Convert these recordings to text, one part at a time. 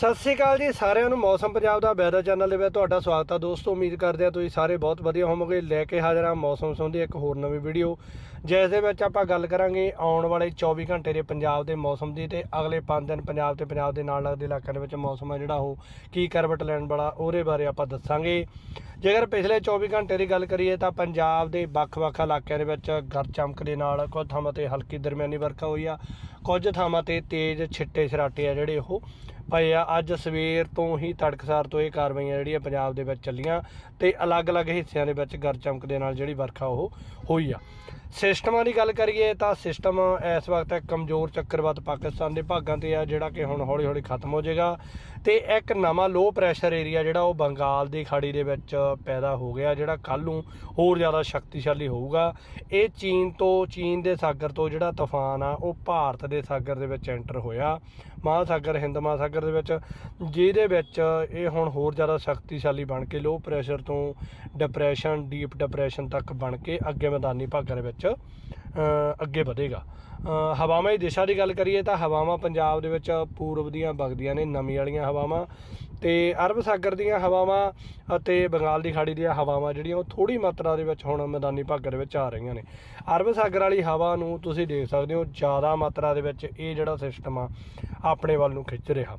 ਸਤਿ ਸ੍ਰੀ ਅਕਾਲ ਜੀ ਸਾਰਿਆਂ ਨੂੰ, ਮੌਸਮ ਪੰਜਾਬ ਦਾ ਵੈਦਰ ਚੈਨਲ ਦੇ ਵਿੱਚ ਤੁਹਾਡਾ ਸਵਾਗਤ ਆ। ਦੋਸਤੋ, ਉਮੀਦ ਕਰਦੇ ਹਾਂ ਤੁਸੀਂ ਸਾਰੇ ਬਹੁਤ ਵਧੀਆ ਹੋਵੋਗੇ। ਲੈ ਕੇ ਹਾਜ਼ਰ ਹਾਂ ਮੌਸਮ ਸੰਬੰਧੀ ਇੱਕ ਹੋਰ ਨਵੀਂ ਵੀਡੀਓ। ਜਿਸ ਦੇ ਵਿੱਚ ਆਪਾਂ ਗੱਲ ਕਰਾਂਗੇ ਆਉਣ ਵਾਲੇ 24 ਘੰਟੇ ਦੇ ਪੰਜਾਬ ਦੇ ਮੌਸਮ ਦੀ ਤੇ ਅਗਲੇ 5 ਦਿਨ ਪੰਜਾਬ ਤੇ ਪੰਜਾਬ ਦੇ ਨਾਲ ਲੱਗਦੇ ਇਲਾਕਿਆਂ ਦੇ ਵਿੱਚ ਮੌਸਮ ਆ ਜਿਹੜਾ ਉਹ ਕੀ ਕਰਵਟ ਲੈਣ ਵਾਲਾ ਉਹਦੇ ਬਾਰੇ ਆਪਾਂ ਦੱਸਾਂਗੇ। ਜੇਕਰ ਪਿਛਲੇ 24 ਘੰਟੇ ਦੀ ਗੱਲ ਕਰੀਏ ਤਾਂ ਪੰਜਾਬ ਦੇ ਵੱਖ-ਵੱਖ ਇਲਾਕਿਆਂ ਦੇ ਵਿੱਚ ਗਰ ਚਮਕ ਦੇ ਨਾਲ ਕੁਝ ਥਾਵਾਂ ਤੇ ਹਲਕੀ ਦਰਮਿਆਨੀ ਵਰਖਾ ਹੋਈ ਆ। ਕੁਝ ਥਾਵਾਂ ਤੇ ਤੇਜ਼ ਛਿੱਟੇ ਛਰਾਟੇ ਆ ਜਿਹੜੇ ਉਹ ਪਏ ਆ। ਅੱਜ ਸਵੇਰ ਤੋਂ ਹੀ ਤੜਕਸਾਰ ਤੋਂ ਇਹ ਕਾਰਵਾਈਆਂ ਜਿਹੜੀਆਂ ਪੰਜਾਬ ਦੇ ਵਿੱਚ ਚੱਲੀਆਂ ਤੇ ਅਲੱਗ-ਅਲੱਗ ਹਿੱਸਿਆਂ ਦੇ ਵਿੱਚ ਗਰ ਚਮਕ ਦੇ ਨਾਲ ਜਿਹੜੀ ਵਰਖਾ ਉਹ ਹੋਈ ਆ। ਸਿਸਟਮਾਂ ਦੀ ਗੱਲ ਕਰੀਏ ਤਾਂ ਸਿਸਟਮ ਇਸ ਵਕਤ ਇੱਕ ਕਮਜ਼ੋਰ ਚੱਕਰਵਾਤ ਪਾਕਿਸਤਾਨ ਦੇ ਭਾਗਾਂ ਤੇ ਆ, ਜਿਹੜਾ ਕਿ ਹੁਣ ਹੌਲੀ-ਹੌਲੀ ਖਤਮ ਹੋ ਜਾਏਗਾ ਤੇ ਇੱਕ ਨਵਾਂ ਲੋ ਪ੍ਰੈਸ਼ਰ ਏਰੀਆ ਜਿਹੜਾ ਉਹ ਬੰਗਾਲ ਦੀ ਖਾੜੀ ਦੇ ਵਿੱਚ ਪੈਦਾ ਹੋ ਗਿਆ, ਜਿਹੜਾ ਕੱਲ ਨੂੰ ਹੋਰ ਜ਼ਿਆਦਾ ਸ਼ਕਤੀਸ਼ਾਲੀ ਹੋਊਗਾ। ਇਹ ਚੀਨ ਤੋਂ, ਚੀਨ ਦੇ ਸਾਗਰ ਤੋਂ ਜਿਹੜਾ ਤੂਫਾਨ ਆ, ਉਹ ਭਾਰਤ ਦੇ ਸਾਗਰ ਦੇ ਵਿੱਚ ਐਂਟਰ ਹੋਇਆ। ਮਹਾਸਾਗਰ, ਹਿੰਦ ਮਹਾਸਾਗਰ ਦੇ ਵਿੱਚ, ਜਿਹਦੇ ਵਿੱਚ ਇਹ ਹੁਣ ਹੋਰ ਜ਼ਿਆਦਾ ਸ਼ਕਤੀਸ਼ਾਲੀ ਬਣ ਕੇ ਲੋ ਪ੍ਰੈਸ਼ਰ ਤੋਂ ਡਿਪਰੈਸ਼ਨ ਡੀਪ ਡਿਪਰੈਸ਼ਨ ਤੱਕ ਬਣ ਕੇ ਅੱਗੇ ਮੈਦਾਨੀ ਭਾਗਾਂ ਦੇ ਵਿੱਚ ਅੱਗੇ ਵਧੇਗਾ। ਹਵਾਵਾਂ ਦੀ ਦਿਸ਼ਾ ਦੀ ਗੱਲ ਕਰੀਏ ਤਾਂ ਹਵਾਵਾਂ ਪੰਜਾਬ ਦੇ ਵਿੱਚ ਪੂਰਬ ਦੀਆਂ ਵਗਦੀਆਂ ਨੇ ਨਮੀ ਵਾਲੀਆਂ ਹਵਾਵਾਂ ਤੇ ਅਰਬ ਸਾਗਰ ਦੀਆਂ ਹਵਾਵਾਂ ਅਤੇ ਬੰਗਾਲ ਦੀ ਖਾੜੀ ਦੀਆਂ ਹਵਾਵਾਂ ਜਿਹੜੀਆਂ, ਉਹ ਥੋੜੀ ਮਾਤਰਾ ਦੇ ਵਿੱਚ ਹੁਣ ਮੈਦਾਨੀ ਭਾਗਾਂ ਦੇ ਵਿੱਚ ਆ ਰਹੀਆਂ ਨੇ। ਅਰਬ ਸਾਗਰ ਵਾਲੀ ਹਵਾ ਨੂੰ ਤੁਸੀਂ ਦੇਖ ਸਕਦੇ ਹੋ, ਜ਼ਿਆਦਾ ਮਾਤਰਾ ਦੇ ਵਿੱਚ ਇਹ ਜਿਹੜਾ ਸਿਸਟਮ ਆ, ਆਪਣੇ ਵੱਲ ਨੂੰ ਖਿੱਚ ਰਿਹਾ।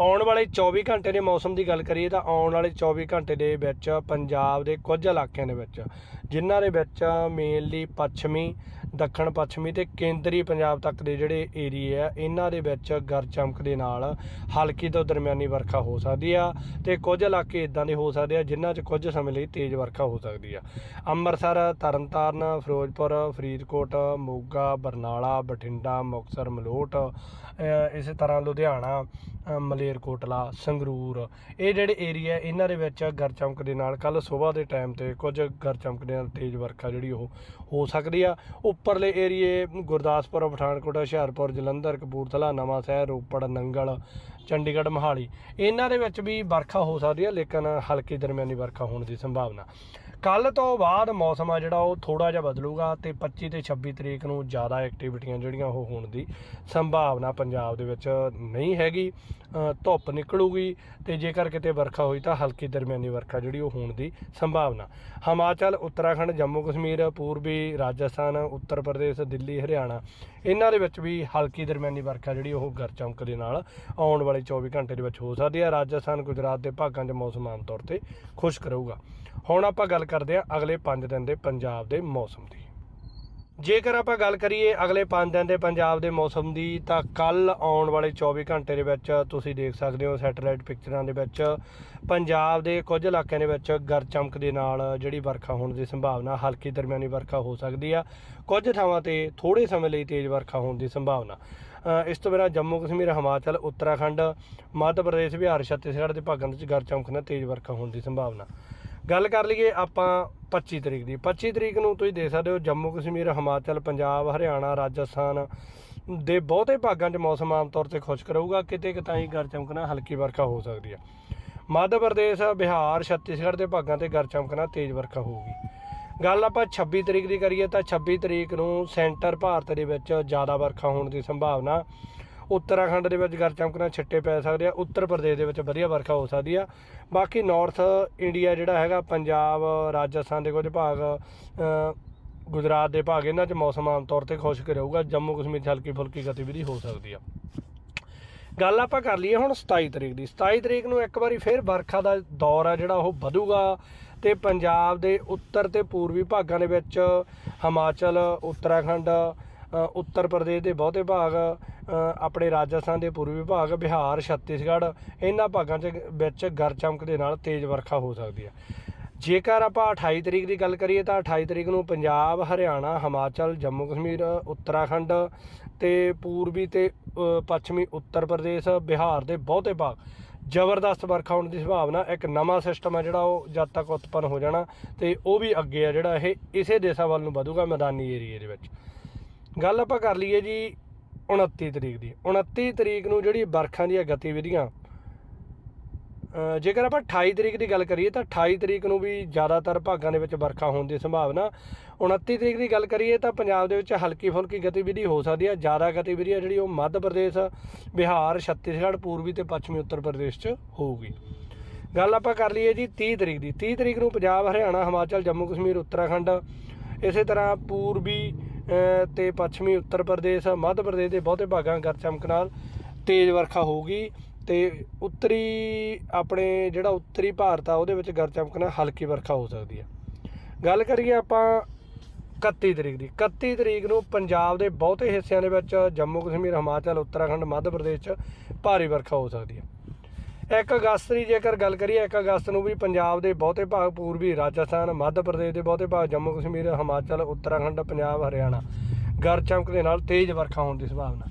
ਆਉਣ ਵਾਲੇ 24 ਘੰਟੇ ਦੇ ਮੌਸਮ ਦੀ ਗੱਲ ਕਰੀਏ ਤਾਂ ਆਉਣ ਵਾਲੇ 24 ਘੰਟੇ ਦੇ ਵਿੱਚ ਪੰਜਾਬ ਦੇ ਕੁਝ ਇਲਾਕਿਆਂ ਦੇ ਵਿੱਚ ਜਿਨ੍ਹਾਂ ਦੇ ਵਿੱਚ ਮੇਨਲੀ ਪੱਛਮੀ ਦੱਖਣ ਪੱਛਮੀ ਤੇ ਕੇਂਦਰੀ ਪੰਜਾਬ ਤੱਕ ਦੇ ਜਿਹੜੇ ਏਰੀਆ ਆ ਇਹਨਾਂ ਦੇ ਵਿੱਚ ਗਰ ਚਮਕ ਦੇ ਨਾਲ ਹਲਕੀ ਤੋਂ ਦਰਮਿਆਨੀ ਵਰਖਾ ਹੋ ਸਕਦੀ ਆ ਤੇ ਕੁਝ ਇਲਾਕੇ ਇਦਾਂ ਦੇ ਹੋ ਸਕਦੇ ਆ ਜਿਨ੍ਹਾਂ 'ਚ ਕੁਝ ਸਮੇਂ ਲਈ ਤੇਜ਼ ਵਰਖਾ ਹੋ ਸਕਦੀ ਆ। ਅੰਮ੍ਰਿਤਸਰ ਤਰਨਤਾਰਨ ਫਿਰੋਜ਼ਪੁਰ ਫਰੀਦਕੋਟ ਮੋਗਾ ਬਰਨਾਲਾ ਬਠਿੰਡਾ ਮੁਕਤਸਰ ਮਲੋਟ ਅ, ਇਸੇ ਤਰ੍ਹਾਂ ਲੁਧਿਆਣਾ ਮਲੇਰਕੋਟਲਾ ਸੰਗਰੂਰ। ਇਹ ਜਿਹੜੇ ਏਰੀਆ ਇਹਨਾਂ ਦੇ ਵਿੱਚ ਗਰ ਚਮਕ ਦੇ ਨਾਲ ਕੱਲ ਸਵੇਰ ਦੇ ਟਾਈਮ ਤੇ ਕੁਝ ਗਰ ਚਮਕ ਦੇ ਨਾਲ ਤੇਜ਼ ਵਰਖਾ ਜਿਹੜੀ ਉਹ ਹੋ ਸਕਦੀ ਆ। ਉੱਪਰਲੇ ਏਰੀਏ ਗੁਰਦਾਸਪੁਰ, ਪਠਾਨਕੋਟ, ਹੁਸ਼ਿਆਰਪੁਰ, ਜਲੰਧਰ, ਕਪੂਰਥਲਾ ਨਵਾਂ ਸ਼ਹਿਰ ਰੋਪੜ, ਨੰਗਲ, ਚੰਡੀਗੜ੍ਹ, ਮੋਹਾਲੀ। ਇਹਨਾਂ ਦੇ ਵਿੱਚ ਵੀ ਵਰਖਾ ਹੋ ਸਕਦੀ ਆ, ਲੇਕਿਨ ਹਲਕੀ ਦਰਮਿਆਨੀ ਵਰਖਾ ਹੋਣ ਦੀ ਸੰਭਾਵਨਾ। ਕੱਲ ਤੋਂ ਬਾਅਦ ਮੌਸਮ ਆ ਜਿਹੜਾ, ਉਹ ਥੋੜਾ ਜਿਹਾ ਬਦਲੂਗਾ ਤੇ 25 ਤੇ 26 ਤਰੀਕ ਨੂੰ ਜ਼ਿਆਦਾ ਐਕਟੀਵਿਟੀਆਂ ਜਿਹੜੀਆਂ ਉਹ ਹੋਣ ਦੀ ਸੰਭਾਵਨਾ ਪੰਜਾਬ ਦੇ ਵਿੱਚ ਨਹੀਂ ਹੈਗੀ। ਧੁੱਪ ਨਿਕਲੂਗੀ ਤੇ ਜੇਕਰ ਕਿਤੇ ਵਰਖਾ ਹੋਈ ਤਾਂ ਹਲਕੀ ਦਰਮਿਆਨੀ ਵਰਖਾ ਜਿਹੜੀ ਉਹ ਹੋਣ ਦੀ ਸੰਭਾਵਨਾ। ਹਿਮਾਚਲ, ਉੱਤਰਾਖੰਡ, ਜੰਮੂ ਕਸ਼ਮੀਰ, ਪੂਰਬੀ ਰਾਜਸਥਾਨ, ਉੱਤਰ ਪ੍ਰਦੇਸ਼, ਦਿੱਲੀ, ਹਰਿਆਣਾ, ਇਹਨਾਂ ਦੇ ਵਿੱਚ ਵੀ ਹਲਕੀ ਦਰਮਿਆਨੀ ਵਰਖਾ ਜਿਹੜੀ ਉਹ ਗਰ ਚਮਕ ਦੇ ਨਾਲ ਆਉਣ ਵਾਲੇ 24 ਘੰਟੇ ਦੇ ਵਿੱਚ ਹੋ ਸਕਦੀ ਹੈ। ਰਾਜਸਥਾਨ, ਗੁਜਰਾਤ ਦੇ ਭਾਗਾਂ 'ਚ ਮੌਸਮ ਆਮ ਤੌਰ ਤੇ ਖੁਸ਼ਕ ਰਹੂਗਾ। ਹੁਣ ਆਪਾਂ ਗੱਲ ਕਰਦੇ ਹਾਂ ਅਗਲੇ 5 ਦਿਨ ਦੇ ਪੰਜਾਬ ਦੇ ਮੌਸਮ ਦੀ। ਜੇਕਰ ਆਪਾਂ ਗੱਲ ਕਰੀਏ ਅਗਲੇ 5 ਦਿਨ ਦੇ ਪੰਜਾਬ ਦੇ ਮੌਸਮ ਦੀ, ਤਾਂ ਕੱਲ ਆਉਣ ਵਾਲੇ 24 ਘੰਟੇ ਦੇ ਵਿੱਚ ਤੁਸੀਂ ਦੇਖ ਸਕਦੇ ਹੋ ਸੈਟੇਲਾਈਟ ਪਿਕਚਰਾਂ ਦੇ ਵਿੱਚ ਪੰਜਾਬ ਦੇ ਕੁਝ ਇਲਾਕਿਆਂ ਦੇ ਵਿੱਚ ਗਰ ਚਮਕ ਦੇ ਨਾਲ ਜਿਹੜੀ ਵਰਖਾ ਹੋਣ ਦੀ ਸੰਭਾਵਨਾ, ਹਲਕੀ ਦਰਮਿਆਨੀ ਵਰਖਾ ਹੋ ਸਕਦੀ ਆ। ਕੁਝ ਥਾਵਾਂ ਤੇ ਥੋੜੇ ਸਮੇਂ ਲਈ ਤੇਜ਼ ਵਰਖਾ ਹੋਣ ਦੀ ਸੰਭਾਵਨਾ। ਇਸ ਤੋਂ ਬਿਨਾਂ ਜੰਮੂ ਕਸ਼ਮੀਰ, ਹਿਮਾਚਲ, ਉੱਤਰਾਖੰਡ, ਮੱਧ ਪ੍ਰਦੇਸ਼, ਬਿਹਾਰ, ਛੱਤੀਸਗੜ੍ਹ ਦੇ ਭਾਗਾਂ ਵਿੱਚ ਗਰ ਚਮਕ ਨਾਲ ਤੇਜ਼ ਵਰਖਾ ਹੋਣ ਦੀ ਸੰਭਾਵਨਾ। ਗੱਲ ਕਰ ਲਈਏ ਆਪਾਂ 25 ਤਰੀਕ ਦੀ। 25 ਤਰੀਕ ਨੂੰ ਤੁਸੀਂ ਦੇਖ ਸਕਦੇ ਹੋ ਜੰਮੂ ਕਸ਼ਮੀਰ, ਹਿਮਾਚਲ, ਪੰਜਾਬ, ਹਰਿਆਣਾ, ਰਾਜਸਥਾਨ ਦੇ ਬਹੁਤੇ ਭਾਗਾਂ 'ਚ ਮੌਸਮ ਆਮ ਤੌਰ ਤੇ ਖੁਸ਼ਕ ਰਹੂਗਾ। ਕਿਤੇ ਕਿਤਾਈ ਗਰ ਚਮਕਣਾ, ਹਲਕੀ ਵਰਖਾ ਹੋ ਸਕਦੀ ਹੈ। ਮੱਧ ਪ੍ਰਦੇਸ਼, ਬਿਹਾਰ, ਛੱਤੀਸਗੜ੍ਹ ਦੇ ਭਾਗਾਂ ਤੇ ਗਰ ਚਮਕਣਾ, ਤੇਜ਼ ਵਰਖਾ ਹੋਊਗੀ। ਗੱਲ ਆਪਾਂ 26 ਤਰੀਕ ਦੀ ਕਰੀਏ ਤਾਂ 26 ਤਰੀਕ ਨੂੰ ਸੈਂਟਰ ਭਾਰਤ ਦੇ ਵਿੱਚ ਜ਼ਿਆਦਾ ਵਰਖਾ ਹੋਣ ਦੀ ਸੰਭਾਵਨਾ ਉੱਤਰਾਖੰਡ ਦੇ ਵਿੱਚ ਗਰ ਚਮਕਣਾ ਛਿੱਟੇ ਪੈ ਸਕਦੇ ਆ, ਉੱਤਰ ਪ੍ਰਦੇਸ਼ ਦੇ ਵਿੱਚ ਵਧੀਆ ਵਰਖਾ ਹੋ ਸਕਦੀ ਆ। ਬਾਕੀ ਨਾਰਥ ਇੰਡੀਆ ਜਿਹੜਾ ਹੈਗਾ, ਪੰਜਾਬ, ਰਾਜਸਥਾਨ ਦੇ ਕੁਝ ਭਾਗ ਗੁਜਰਾਤ ਦੇ ਭਾਗ, ਇਹਨਾਂ 'ਚ ਮੌਸਮ ਆਮ ਤੌਰ ਤੇ ਖੁਸ਼ਕ ਰਹੂਗਾ, ਜੰਮੂ ਕਸ਼ਮੀਰ 'ਚ ਹਲਕੀ ਫੁਲਕੀ ਗਤੀਵਿਧੀ ਹੋ ਸਕਦੀ ਆ। ਗੱਲ ਆਪਾਂ ਕਰ ਲਈਏ ਹੁਣ 27 ਤਰੀਕ ਦੀ। 27 ਤਰੀਕ ਨੂੰ ਇੱਕ ਵਾਰੀ ਫਿਰ ਵਰਖਾ ਦਾ ਦੌਰ ਆ ਜਿਹੜਾ ਉਹ ਵਧੂਗਾ ਤੇ ਪੰਜਾਬ ਦੇ ਉੱਤਰ ਤੇ ਪੂਰਬੀ ਭਾਗਾਂ ਦੇ ਵਿੱਚ ਹਿਮਾਚਲ, ਉੱਤਰਾਖੰਡ ਉੱਤਰ ਪ੍ਰਦੇਸ਼ ਦੇ ਬਹੁਤੇ ਭਾਗ ਆਪਣੇ ਰਾਜਸਥਾਨ ਦੇ ਪੂਰਬੀ ਭਾਗ, ਬਿਹਾਰ, ਛੱਤੀਸਗੜ੍ਹ, ਇਹਨਾਂ ਭਾਗਾਂ 'ਚ ਵਿੱਚ ਗਰ ਚਮਕ ਦੇ ਨਾਲ ਤੇਜ਼ ਵਰਖਾ ਹੋ ਸਕਦੀ ਹੈ। ਜੇਕਰ ਆਪਾਂ 28 ਤਰੀਕ ਦੀ ਗੱਲ ਕਰੀਏ ਤਾਂ 28 ਤਰੀਕ ਨੂੰ ਪੰਜਾਬ, ਹਰਿਆਣਾ, ਹਿਮਾਚਲ, ਜੰਮੂ, ਕਸ਼ਮੀਰ, ਉੱਤਰਾਖੰਡ ਤੇ ਪੂਰਬੀ ਤੇ ਪੱਛਮੀ ਉੱਤਰ ਪ੍ਰਦੇਸ਼, ਬਿਹਾਰ ਦੇ ਬਹੁਤੇ ਭਾਗ ਜ਼ਬਰਦਸਤ ਵਰਖਾ ਹੋਣ ਦੀ ਸੰਭਾਵਨਾ, ਇੱਕ ਨਵਾਂ ਸਿਸਟਮ ਹੈ ਜਿਹੜਾ ਉਹ ਜਦ ਤੱਕ ਉਤਪੰਨ ਹੋ ਜਾਣਾ ਤੇ ਉਹ ਵੀ ਅੱਗੇ ਆ ਜਿਹੜਾ ਇਹ ਇਸੇ ਦੇਸ਼ਾਂ ਵੱਲ ਨੂੰ ਵਧੂਗਾ ਮੈਦਾਨੀ ਏਰੀਏ ਦੇ ਵਿੱਚ। ਗੱਲ ਆਪਾਂ ਕਰ ਲਈਏ ਜੀ 29 ਤਰੀਕ ਦੀ। 29 ਤਰੀਕ ਨੂੰ ਜਿਹੜੀ ਵਰਖਾਂ ਦੀਆਂ ਗਤੀਵਿਧੀਆਂ ਜੇਕਰ ਆਪਾਂ 28 ਤਰੀਕ ਦੀ ਗੱਲ ਕਰੀਏ ਤਾਂ 28 ਤਰੀਕ ਨੂੰ ਵੀ ਜ਼ਿਆਦਾਤਰ ਭਾਗਾਂ ਦੇ ਵਿੱਚ ਵਰਖਾ ਹੋਣ ਦੀ ਸੰਭਾਵਨਾ। 29 ਤਰੀਕ ਦੀ ਗੱਲ ਕਰੀਏ ਤਾਂ ਪੰਜਾਬ ਦੇ ਵਿੱਚ ਹਲਕੀ ਫੁਲਕੀ ਗਤੀਵਿਧੀ ਹੋ ਸਕਦੀ ਹੈ ਜ਼ਿਆਦਾ ਗਤੀਵਿਧੀ ਹੈ ਜਿਹੜੀ ਉਹ ਮੱਧ ਪ੍ਰਦੇਸ਼, ਬਿਹਾਰ, ਛੱਤੀਸਗੜ੍ਹ, ਪੂਰਬੀ ਤੇ ਪੱਛਮੀ ਉੱਤਰ ਪ੍ਰਦੇਸ਼ 'ਚ ਹੋਊਗੀ। ਗੱਲ ਆਪਾਂ ਕਰ ਲਈਏ ਜੀ 30 ਤਰੀਕ ਦੀ। 30 ਤਰੀਕ ਨੂੰ ਪੰਜਾਬ, ਹਰਿਆਣਾ, ਹਿਮਾਚਲ, ਜੰਮੂ, ਕਸ਼ਮੀਰ, ਉੱਤਰਾਖੰਡ, ਇਸੇ ਤਰ੍ਹਾਂ ਪੂਰਬੀ ਤੇ ਪੱਛਮੀ ਉੱਤਰ ਪ੍ਰਦੇਸ਼, ਮੱਧ ਪ੍ਰਦੇਸ਼ ਦੇ ਬਹੁਤੇ ਭਾਗਾਂ ਗਰ ਚਮਕ ਨਾਲ ਤੇਜ਼ ਵਰਖਾ ਹੋਊਗੀ ਤੇ ਉੱਤਰੀ ਆਪਣੇ ਜਿਹੜਾ ਉੱਤਰੀ ਭਾਰਤ ਆ, ਉਹਦੇ ਵਿੱਚ ਗਰ ਚਮਕ ਨਾਲ ਹਲਕੀ ਵਰਖਾ ਹੋ ਸਕਦੀ ਹੈ ਗੱਲ ਕਰੀਏ ਆਪਾਂ 31 ਤਰੀਕ ਦੀ। 31 ਤਰੀਕ ਨੂੰ ਪੰਜਾਬ ਦੇ ਬਹੁਤੇ ਹਿੱਸਿਆਂ ਦੇ ਵਿੱਚ ਜੰਮੂ ਕਸ਼ਮੀਰ ਹਿਮਾਚਲ, ਉੱਤਰਾਖੰਡ, ਮੱਧ ਪ੍ਰਦੇਸ਼ 'ਚ ਭਾਰੀ ਵਰਖਾ ਹੋ ਸਕਦੀ ਹੈ 1 ਅਗਸਤ ਦੀ ਜੇਕਰ ਗੱਲ ਕਰੀਏ 1 ਅਗਸਤ ਨੂੰ ਵੀ ਪੰਜਾਬ ਦੇ ਬਹੁਤੇ ਭਾਗ ਪੂਰਬੀ ਰਾਜਸਥਾਨ, ਮੱਧ ਪ੍ਰਦੇਸ਼ ਦੇ ਬਹੁਤੇ ਭਾਗ, ਜੰਮੂ ਕਸ਼ਮੀਰ, ਹਿਮਾਚਲ, ਉੱਤਰਾਖੰਡ, ਪੰਜਾਬ, ਹਰਿਆਣਾ ਗਰ ਚਮਕ ਦੇ ਨਾਲ ਤੇਜ਼ ਵਰਖਾ ਹੋਣ ਦੀ ਸੰਭਾਵਨਾ।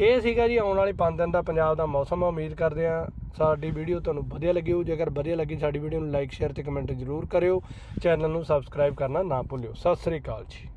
ਇਹ ਸੀਗਾ ਜੀ, ਆਉਣ ਵਾਲੇ 5 ਦਿਨ ਦਾ ਪੰਜਾਬ ਦਾ ਮੌਸਮ ਉਮੀਦ ਕਰਦੇ ਆ ਸਾਡੀ ਵੀਡੀਓ ਤੁਹਾਨੂੰ ਵਧੀਆ ਲੱਗੀ ਹੋ ਜੇਕਰ ਵਧੀਆ ਲੱਗੀ ਸਾਡੀ ਵੀਡੀਓ ਨੂੰ ਲਾਈਕ, ਸ਼ੇਅਰ ਤੇ ਕਮੈਂਟ ਜ਼ਰੂਰ ਕਰਿਓ। ਚੈਨਲ ਨੂੰ ਸਬਸਕ੍ਰਾਈਬ ਕਰਨਾ ਨਾ ਭੁੱਲਿਓ। ਸਤਿ ਸ੍ਰੀ ਅਕਾਲ ਜੀ।